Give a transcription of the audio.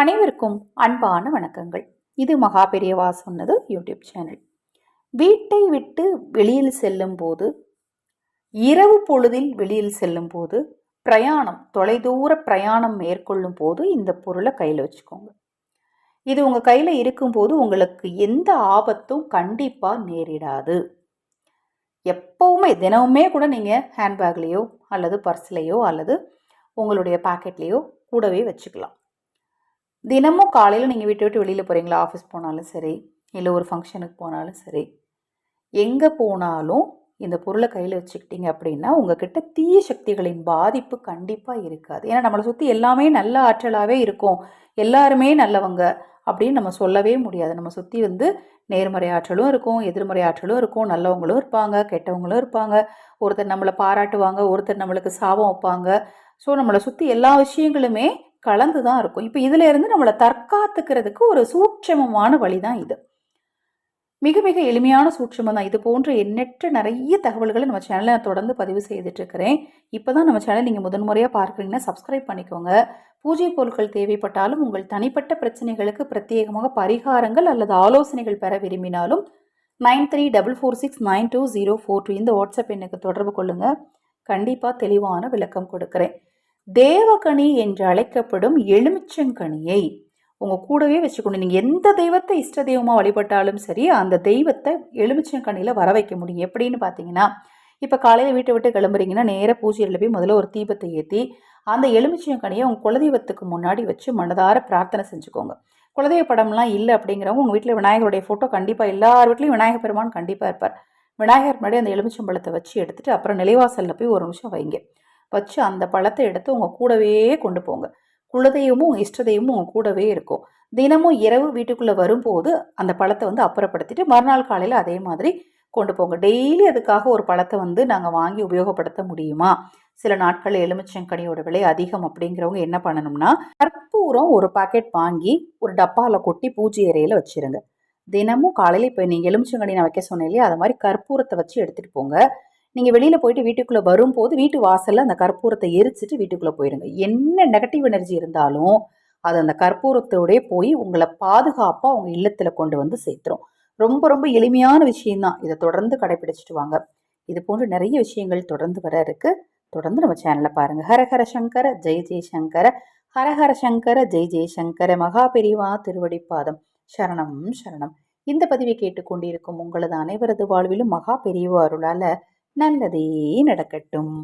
அனைவருக்கும் அன்பான வணக்கங்கள். இது மகா பெரியவா சொன்னது யூடியூப் சேனல். வீட்டை விட்டு வெளியில் செல்லும் போது இரவு பொழுதில் வெளியில் செல்லும் போது பிரயாணம் தொலைதூர பிரயாணம் மேற்கொள்ளும் போது இந்த பொருளை கையில் வச்சுக்கோங்க. இது உங்கள் கையில் இருக்கும்போது உங்களுக்கு எந்த ஆபத்தும் கண்டிப்பாக நேரிடாது. எப்போவுமே தினமுமே கூட நீங்கள் ஹேண்ட்பேக்லேயோ அல்லது பர்ஸ்லேயோ அல்லது உங்களுடைய பாக்கெட்லேயோ கூடவே வச்சுக்கலாம். தினமும் காலையில் நீங்கள் விட்டு விட்டு வெளியில் போகிறீங்களா ஆஃபீஸ் போனாலும் சரி இல்லை ஒரு ஃபங்க்ஷனுக்கு போனாலும் சரி எங்கே போனாலும் இந்த பொருளை கையில் வச்சுக்கிட்டீங்க அப்படின்னா உங்ககிட்ட தீய சக்திகளின் பாதிப்பு கண்டிப்பாக இருக்காது. ஏன்னா நம்மளை சுற்றி எல்லாமே நல்ல ஆற்றலாகவே இருக்கும். எல்லாருமே நல்லவங்க அப்படின்னு நம்ம சொல்லவே முடியாது. நம்ம சுற்றி வந்து நேர்மறை ஆற்றலும் இருக்கும் எதிர்மறை ஆற்றலும் இருக்கும். நல்லவங்களும் இருப்பாங்க கெட்டவங்களும் இருப்பாங்க. ஒருத்தர் நம்மளை பாராட்டுவாங்க ஒருத்தர் நம்மளுக்கு சாபம் வைப்பாங்க. ஸோ நம்மளை சுற்றி எல்லா விஷயங்களுமே கலந்து தான் இருக்கும். இப்போ இதில் இருந்து நம்மளை தற்காத்துக்கிறதுக்கு ஒரு சூட்சமமான வழி தான் இது. மிக மிக எளிமையான சூட்சமம் தான் இது போன்ற எண்ணற்ற நிறைய தகவல்களை நம்ம சேனலில் நான் தொடர்ந்து பதிவு செய்துட்ருக்கிறேன் இப்போ தான் நம்ம சேனல் நீங்கள் முதன்முறையாக பார்க்குறீங்கன்னா சப்ஸ்கிரைப் பண்ணிக்கோங்க. பூஜை பொருட்கள் தேவைப்பட்டாலும் உங்கள் தனிப்பட்ட பிரச்சனைகளுக்கு பிரத்யேகமாக பரிகாரங்கள் அல்லது ஆலோசனைகள் பெற விரும்பினாலும் nine three double four six nine two zero four two இந்த வாட்ஸ்அப் எண்ணுக்கு தொடர்பு கொள்ளுங்கள் கண்டிப்பாக தெளிவான விளக்கம் கொடுக்குறேன். தேவகனி என்று அழைக்கப்படும் எலுமிச்சங்கனியை உங்கள் கூடவே வச்சுக்கணும். நீங்கள் எந்த தெய்வத்தை இஷ்ட தெய்வமாக வழிபட்டாலும் சரி அந்த தெய்வத்தை எலுமிச்சங்கனியில் வர வைக்க முடியும். எப்படின்னு பார்த்தீங்கன்னா இப்போ காலையில் வீட்டை விட்டு கிளம்புறீங்கன்னா நேராக பூஜையில் போய் முதல்ல ஒரு தீபத்தை ஏற்றி அந்த எலுமிச்சங்கனியை உங்கள் குலதெய்வத்துக்கு முன்னாடி வச்சு மனதார பிரார்த்தனை செஞ்சுக்கோங்க. குலதெய்வ படம்லாம் இல்லை அப்படிங்கிறவங்க உங்கள் வீட்டில் விநாயகருடைய ஃபோட்டோ கண்டிப்பாக எல்லார் வீட்லேயும் விநாயகர் பெருமான் கண்டிப்பாக இருப்பார். விநாயகர் முன்னாடி அந்த எலுமிச்சம்பழத்தை வச்சு எடுத்துகிட்டு அப்புறம் நிலைவாசலில் போய் ஒரு நிமிஷம் வைங்க. வச்சு அந்த பழத்தை எடுத்து உங்கள் கூடவே கொண்டு போங்க. குலதெய்வமும் உங்கள் இஷ்ட தெய்வமும் உங்கள் கூடவே இருக்கும். தினமும் இரவு வீட்டுக்குள்ளே வரும்போது அந்த பழத்தை வந்து அப்புறப்படுத்திட்டு மறுநாள் காலையில் அதே மாதிரி கொண்டு போங்க. டெய்லி அதுக்காக ஒரு பழத்தை வந்து நாங்கள் வாங்கி உபயோகப்படுத்த முடியுமா? சில நாட்கள் எலுமிச்சங்கனியோட விலை அதிகம் அப்படிங்கிறவங்க என்ன பண்ணணும்னா கற்பூரம் ஒரு பாக்கெட் வாங்கி ஒரு டப்பாவில் கொட்டி பூஜை அறையில் வச்சுருங்க. தினமும் காலையில் இப்போ நீங்கள் எலுமிச்சங்கனி நான் வைக்க சொன்னேன் இல்லையா? அது மாதிரி கற்பூரத்தை வச்சு எடுத்துகிட்டு போங்க. நீங்கள் வெளியில் போயிட்டு வீட்டுக்குள்ளே வரும்போது வீட்டு வாசலில் அந்த கற்பூரத்தை எரிச்சிட்டு வீட்டுக்குள்ளே போயிடுங்க என்ன நெகட்டிவ் எனர்ஜி இருந்தாலும் அது அந்த கற்பூரத்தோடய போய் உங்களை பாதுகாப்பாக உங்கள் இல்லத்தில் கொண்டு வந்து சேர்த்துரும். ரொம்ப ரொம்ப எளிமையான விஷயம்தான். இதை தொடர்ந்து கடைபிடிச்சிட்டு வாங்க. இது போன்ற நிறைய விஷயங்கள் தொடர்ந்து வர இருக்குது தொடர்ந்து நம்ம சேனலில் பாருங்கள் ஹரஹர சங்கர ஜெய ஜெயசங்கர ஹரஹர சங்கர ஜெய் ஜெயசங்கர மகா பெரிவா திருவடிப்பாதம். சரணம் சரணம். இந்த பதிவை கேட்டுக்கொண்டிருக்கும் உங்களது அனைவரது வாழ்விலும் மகா பெரியவா அருளால் நல்லதே நடக்கட்டும்.